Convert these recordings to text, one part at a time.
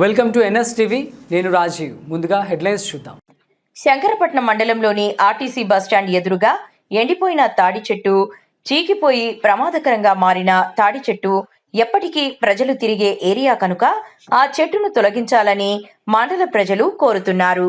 Welcome to NS TV. నేను రాజీవ్. ముందుగా headlines చూద్దాం. శంకరపట్నం మండలంలోని ఆర్టీసీ బస్టాండ్ ఎదురుగా ఎండిపోయిన తాడి చెట్టు చీకిపోయి ప్రమాదకరంగా మారిన తాడి చెట్టు ఎప్పటికీ ప్రజలు తిరిగే ఏరియా కనుక ఆ చెట్టును తొలగించాలని మండల ప్రజలు కోరుతున్నారు.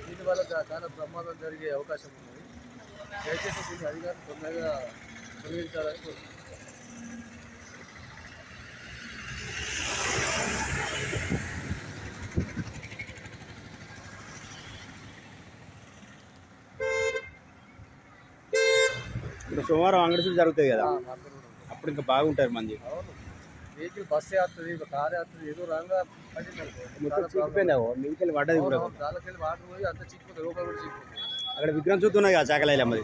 దీని వల్ల చా- చాలా ప్రమాదం జరిగే అవకాశం ఉన్నది దయచేసి దీన్ని అధికారులు తొందరగా తొలగించాలని కోరుతున్నాను. ఇప్పుడు సోమవారం అంగడి జరుగుతాయి కదా ఉంది. అప్పుడు ఇంకా బాగుంటారు మంది వెహికల్ బస్సే వస్తుంది కారే వస్తుంది ఏదో రాగా. చీకిపోయింది మీకెళ్ళి పడ్డది కూడా. వాటర్ పోయి అంత చిక్కుతుంది లోపల కూడా చిక్కుతుంది అక్కడ విగ్రహం చూస్తున్నాయి కదా చాకలైల మరి